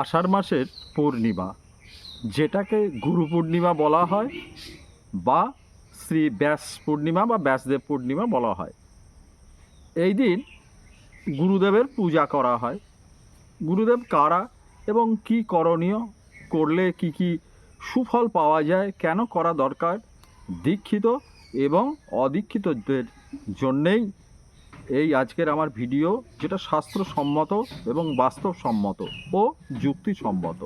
আষাঢ় মাসের পূর্ণিমা, যেটাকে গুরু পূর্ণিমা বলা হয় বা শ্রী ব্যাস পূর্ণিমা বা ব্যাসদেব পূর্ণিমা বলা হয়। এই দিন গুরুদেবের পূজা করা হয়। গুরুদেব কারা এবং কি করণীয়, করলে কি কি সুফল পাওয়া যায়, কেন করা দরকার, দীক্ষিত এবং অদীক্ষিতদের জন্যেই এই আজকের আমার ভিডিও যেটা শাস্ত্রসম্মত এবং বাস্তবসম্মত ও যুক্তিসম্মত।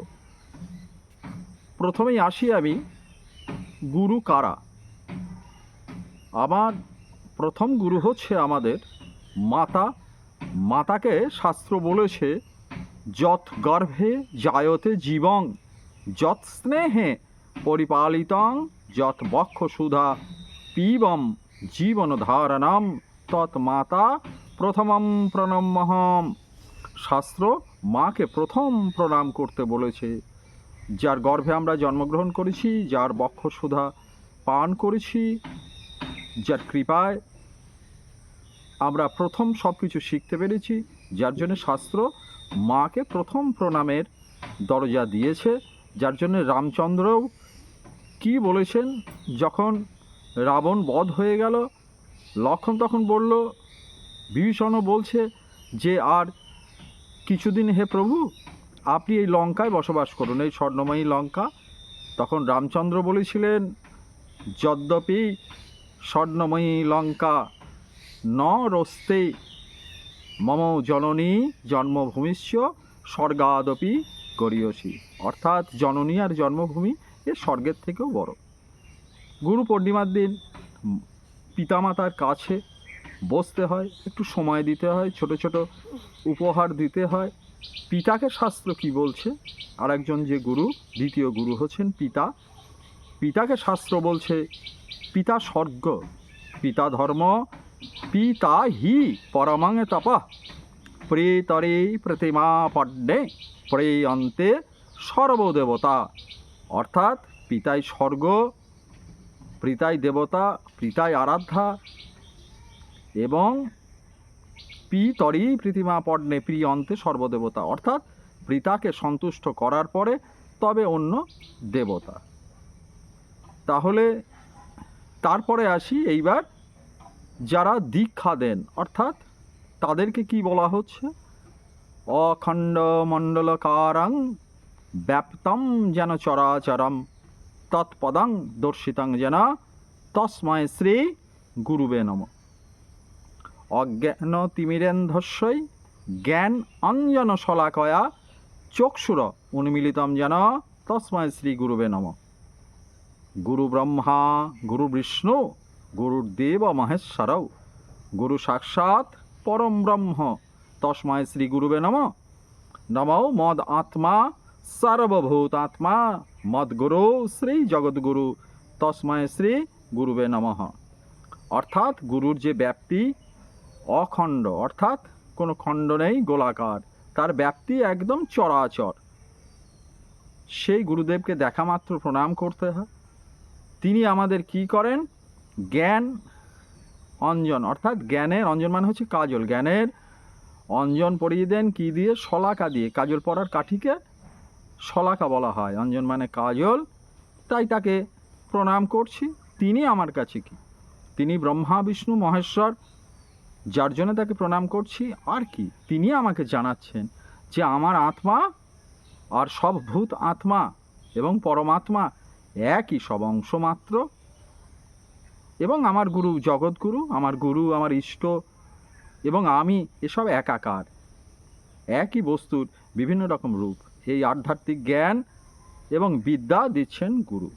প্রথমেই আসি আমি, গুরু কারা? আমার প্রথম গুরু হচ্ছে আমাদের মাতা। মাতাকে শাস্ত্র বলেছে, যৎ গর্ভে জায়তে জীবং, যৎ স্নেহে পরিপালিতং যত বক্ষ সুধা পিবম জীবন ধারণম তৎ মাতা প্রথমম প্রণমহম শাস্ত্র মাকে প্রথম প্রণাম করতে বলেছে। যার গর্ভে আমরা জন্মগ্রহণ করেছি, যার বক্ষ সুধা পান করেছি, যার কৃপায় আমরা প্রথম সব কিছু শিখতে পেরেছি, যার জন্য শাস্ত্র মাকে প্রথম প্রণামের দরজা দিয়েছে, যার জন্য রামচন্দ্রও কি বলেছেন, যখন রাবণ বধ হয়ে গেল লক্ষণ তখন বলল বিভীষণও বলছে যে আর কিছুদিন হে প্রভু, আপনি এই লঙ্কায় বসবাস করুন। এই স্বর্ণময়ী লঙ্কা। তখন রামচন্দ্র বলেছিলেন, যদ্যপি স্বর্ণময়ী লঙ্কা ন রস্তে মম জননী জন্মভূমিষ্য স্বর্গাদপি গরিয়সী। অর্থাৎ জননী আর জন্মভূমি এ স্বর্গের থেকেও বড়। গুরু পূর্ণিমার দিন পিতামাতার কাছে বসতে হয়, একটু সময় দিতে হয়, ছোট ছোট উপহার দিতে হয়। পিতাকে শাস্ত্র কি বলছে? আর একজন যে গুরু, দ্বিতীয় গুরু হচ্ছেন পিতা। পিতাকে শাস্ত্র বলছে, পিতা স্বর্গ, পিতা ধর্ম, পিতা হি, পরমাং তপ। প্রেতরে প্রতিমা পড্ডে প্রেয়ন্তে সর্বদেবতা। অর্থাৎ, পিতাই স্বর্গ পিতাই দেবতা পিতাই আরাধ্যা এবং পি তরি প্রতিমা পড্ডে প্রিয়ন্তে সর্বদেবতা। অর্থাৎ পিতাকে সন্তুষ্ট করার পরে তবে অন্য দেবতা। তাহলে তারপরে আসি এইবার যারা দীক্ষা দেন। অর্থাৎ তাদেরকে কি বলা হচ্ছে? অখণ্ড মণ্ডলকারং ব্যাপ্তম যেন চরাচরম। তৎপদং দর্শিতং যেন তস্ময় শ্রী গুরুবে নম। অজ্ঞান তিমিরেন্ধস্যই জ্ঞান অঞ্জন শলাকয়া চক্ষুর উন্মিলিতম যেন তস্ময় শ্রী গুরুবে নম। গুরু ব্রহ্মা, গুরু বিষ্ণু গুরুদেব মহেশ্বরৌ গুরু সাক্ষাৎ পরম ব্রহ্ম, তস্ময় শ্রী গুরুবে নম। নমো মদ আত্মা সর্বভূত আত্মা মদ গুরু শ্রী জগৎগুরু তস্ময় শ্রী গুরুবে নমঃ। অর্থাৎ গুরুর যে ব্যাপ্তি অখণ্ড, অর্থাৎ কোনো খণ্ড নেই, গোলাকার। তার ব্যাপ্তি একদম চরাচর। সেই গুরুদেবকে দেখা মাত্র প্রণাম করতে হয়। তিনি আমাদের কি করেন? জ্ঞান অঞ্জন, অর্থাৎ জ্ঞানের অঞ্জন মানে হচ্ছে কাজল। জ্ঞানের অঞ্জন পরিয়ে দেন কি দিয়ে? শলাকা দিয়ে। কাজল পরার কাঠিকে শলাকা বলা হয়, অঞ্জন মানে কাজল। তাই তাকে প্রণাম করছি। তিনি আমার কাছে কি? তিনি ব্রহ্মা, বিষ্ণু, মহেশ্বর, যার জন্য তাকে প্রণাম করছি। আর কি? তিনি আমাকে জানাচ্ছেন যে আমার আত্মা আর সব ভূত আত্মা এবং পরমাত্মা একই, সব অংশ মাত্র। এবং আমার গুরু জগৎগুরু আমার গুরু, আমার ইষ্ট এবং আমি এসব একাকার। একই বস্তুর বিভিন্ন রকম রূপ। এই আধ্যাত্মিক জ্ঞান এবং বিদ্যা দিচ্ছেন গুরু।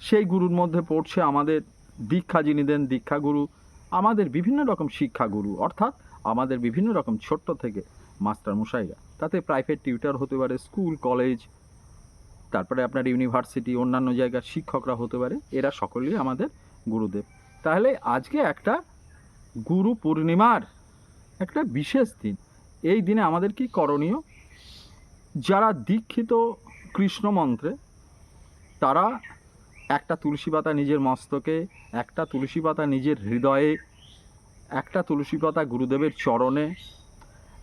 সেই গুরুর মধ্যে পড়ছে আমাদের দীক্ষা যিনি দেন দীক্ষা গুরু, আমাদের বিভিন্ন রকম শিক্ষা গুরু, অর্থাৎ আমাদের বিভিন্ন রকম ছোট্ট থেকে মাস্টার মশাইরা। তাতে প্রাইভেট টিউটার হতে পারে স্কুল কলেজ তারপরে আপনার ইউনিভার্সিটি অন্যান্য জায়গার শিক্ষকরা হতে পারে, এরা সকলেই আমাদের গুরুদেব। তাহলে আজকে একটা গুরু পূর্ণিমার একটা বিশেষ দিন। এই দিনে আমাদের কি করণীয়? যারা দীক্ষিত কৃষ্ণ মন্ত্রে, তারা একটা তুলসী পাতা নিজের মস্তকে, একটা তুলসী পাতা নিজের হৃদয়ে, একটা তুলসী পাতা গুরুদেবের চরণে,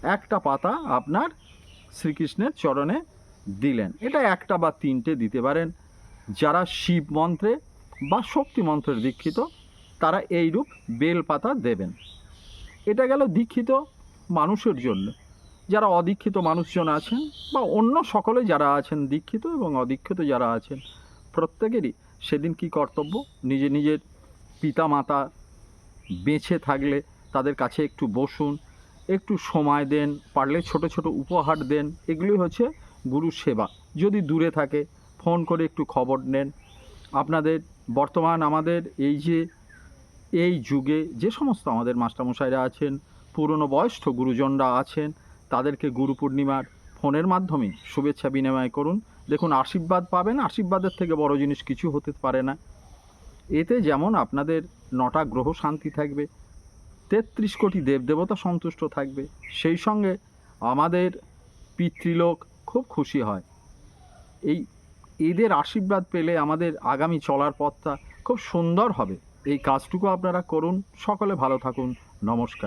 একটা পাতা আপনার শ্রীকৃষ্ণের চরণে দিলেন। এটা একটা বা তিনটে দিতে পারেন। যারা শিব মন্ত্রে বা শক্তি মন্ত্রের দীক্ষিত, তারা এইরূপ বেল পাতা দেবেন। এটা গেল দীক্ষিত মানুষের জন্য। যারা অদীক্ষিত মানুষজন আছেন বা অন্য সকলে যারা আছেন দীক্ষিত এবং অদীক্ষিত যারা আছেন, প্রত্যেকেরই সেদিন কি কর্তব্য? নিজে নিজের পিতা মাতা বেঁচে থাকলে তাদের কাছে একটু বসুন, একটু সময় দেন, পারলে ছোট ছোট উপহার দেন এগুলি হচ্ছে গুরু সেবা। যদি দূরে থাকে, ফোন করে একটু খবর নেন। আপনাদের বর্তমান আমাদের এই যে, এই যুগে যে সমস্ত আমাদের মাস্টারমশাইরা আছেন, পুরনো বয়স্ক গুরুজনরা আছেন তাদেরকে গুরু পূর্ণিমার ফোনের মাধ্যমে শুভেচ্ছা বিনিময় করুন। দেখুন, আশীর্বাদ পাবেন, আশীর্বাদের থেকে বড় জিনিস কিছু হতে পারে না। এতে যেমন আপনাদের নটা গ্রহ শান্তি থাকবে, তেত্রিশ কোটি দেবদেবতা সন্তুষ্ট থাকবে। সেই সঙ্গে আমাদের পিতৃলোক খুব খুশি হয়। এই এদের আশীর্বাদ পেলে আমাদের আগামী চলার পথটা খুব সুন্দর হবে। এই কাজটুকু আপনারা করুন। সকলে ভালো থাকুন। নমস্কার।